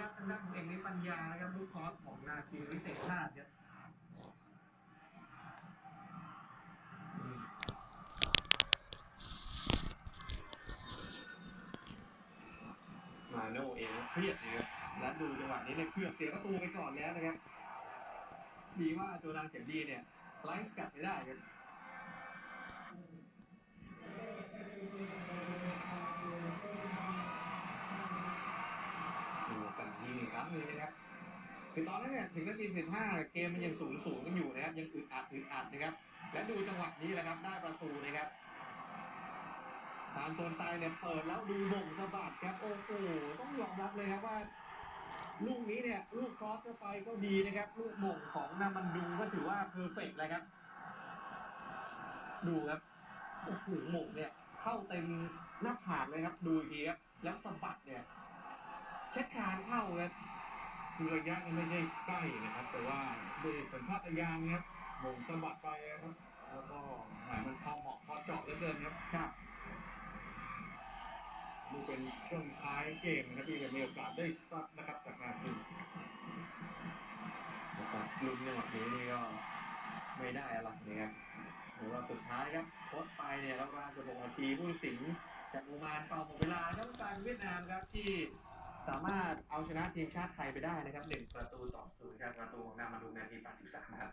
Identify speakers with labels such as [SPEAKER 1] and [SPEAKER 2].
[SPEAKER 1] ครับทางด้านของเอกนิปัญญานะครับลูกคอสของนาคีวิเศษชาติครับมาโน่เองเครียดนะครับและดูจังหวะนี้เนี่ยเกือบเสียประตูไปก่อนแล้วนะครับ ดีว่าโจนันเข็มดีเนี่ย สไลซ์กลับไม่ได้ครับ ดูกัน ทีอีกครั้งหนึงนะครับคือตอนนั้นเนี่ยถึงนาที15 เกมมันยังสูงสูงกันอยู่นะครับ ยังอึดอัดอึดอัดนะครับ และดูจังหวะนี้แหละครับได้ประตูนะครับทางตนตายเนี่ยเปิดแล้วดูบ่งสะบัดครับโอ้โหต้องยอมรับเลยครับว่า ลูกนี้เนี่ยลูกครอสเข้าไปก็ดีนะครับ ลูกบ่งของนามันดูก็ถือว่าเพอร์เฟกต์เลยครับ ดูครับโอ้โหหม่งเนี่ย เข้าเต็มหน้าผากเลยครับ ดูอีกทีครับแล้วสะบัดเนี่ยเช็ดคานเข้าครับ
[SPEAKER 2] คือระยะเนี่ยไม่ได้ใกล้นะครับ แต่ว่าด้วยสัญชาตญาณนะครับหม่งสะบัดไปนะครับแล้วก็แหมมันพอเหมาะพอเจาะเหลือเกินครับ
[SPEAKER 1] ครับ
[SPEAKER 2] ดูเป็นช่วงท้ายเกมนะครับที่จะมีโอกาสได้ซัดนะครับจากนาที
[SPEAKER 1] นะครับลุ้นจังหวะนี้นี่ก็ไม่ได้อะไรนะครับหรือว่าสุดท้ายครับโค้ชไปเนี่ยแล้วก็จะบอกนาทีผู้ตัดสินจากโอมานเป่าหมดเวลาแล้วกลารเวียดนามครับที่ สามารถเอาชนะทีมชาติไทยไปได้นะครับหนึ่งประตูต่อศูนย์ครับประตูของนามาดูนาที 83 ครับ